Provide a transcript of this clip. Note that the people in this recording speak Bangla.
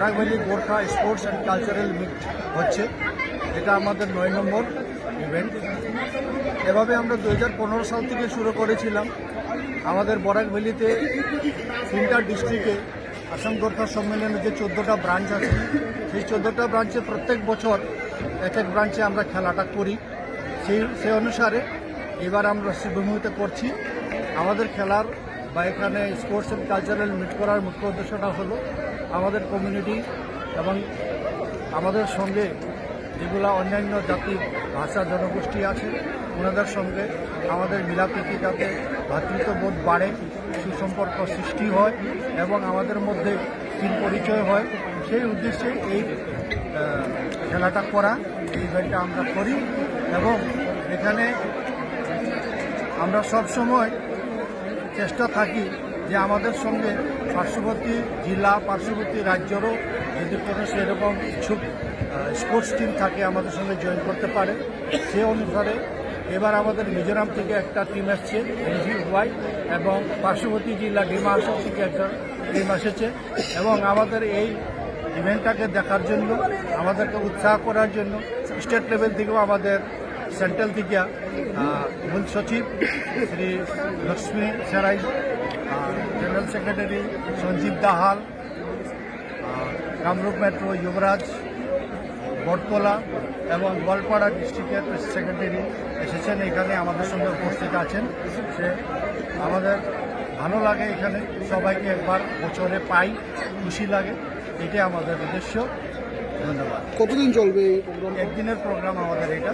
Barak Valley Gorkha, sports and cultural meet হচ্ছে। এটা আমাদের নয় নম্বর ইভেন্ট এভাবে আমরা দু হাজার পনেরো সাল থেকে শুরু করেছিলাম। আমাদের বরাকভ্যালিতে তিনটা ডিস্ট্রিক্টে আসাম গোর্খা সম্মেলনের যে চোদ্দোটা ব্রাঞ্চ আছে, সেই চোদ্দোটা ব্রাঞ্চে প্রত্যেক বছর এক এক ব্রাঞ্চে আমরা খেলাটা করি। সেই সে অনুসারে এবার আমরা শিবভূমিতে করছি। আমাদের খেলার বা এখানে স্পোর্টস অ্যান্ড কালচারাল মিট করার মুখ্য উদ্দেশ্যটা হলো আমাদের কমিউনিটি এবং আমাদের সঙ্গে যেগুলো অন্যান্য জাতি, ভাষা, জনগোষ্ঠী আছে, ওনাদের সঙ্গে আমাদের মিলাপ্রীতি যাতে ভ্রাতৃত্ববোধ বাড়ে, সুসম্পর্ক সৃষ্টি হয় এবং আমাদের মধ্যে তিন পরিচয় হয়। সেই উদ্দেশ্যে এই খেলাটা করা, এই ইভেন্টটা আমরা করি এবং এখানে আমরা সব সময় চেষ্টা থাকি যে আমাদের সঙ্গে পার্শ্ববর্তী জেলা, পার্শ্ববর্তী রাজ্যেরও যদি কোনো সেরকম ইচ্ছুক স্পোর্টস টিম থাকে আমাদের সঙ্গে জয়েন করতে পারে। সে অনুসারে এবার আমাদের মিজোরাম থেকে একটা টিম এসছে এনজি ওয়াই এবং পার্শ্ববর্তী জেলা ডিমা হাসান থেকে একটা টিম এসেছে। এবং আমাদের এই ইভেন্টটাকে দেখার জন্য, আমাদেরকে উৎসাহ করার জন্য স্টেট লেভেল থেকেও আমাদের সেন্ট্রাল থেকে মূল সচিব Shri Lakshmi Serai general secretary Sanjeev Dahal Kamrup metro Yuvraj Battala এবং গোয়ালপাড়া ডিস্ট্রিক্টের সেক্রেটারি এসেছেন। এখানে আমাদের সঙ্গে উপস্থিত আছেন। সে আমাদের ভালো লাগে এখানে সবাইকে একবার বছরে পাই খুশি লাগে এটাই আমাদের উদ্দেশ্য। ধন্যবাদ। কতদিন চলবে এই প্রোগ্রাম একদিনের প্রোগ্রাম আমাদের এটা।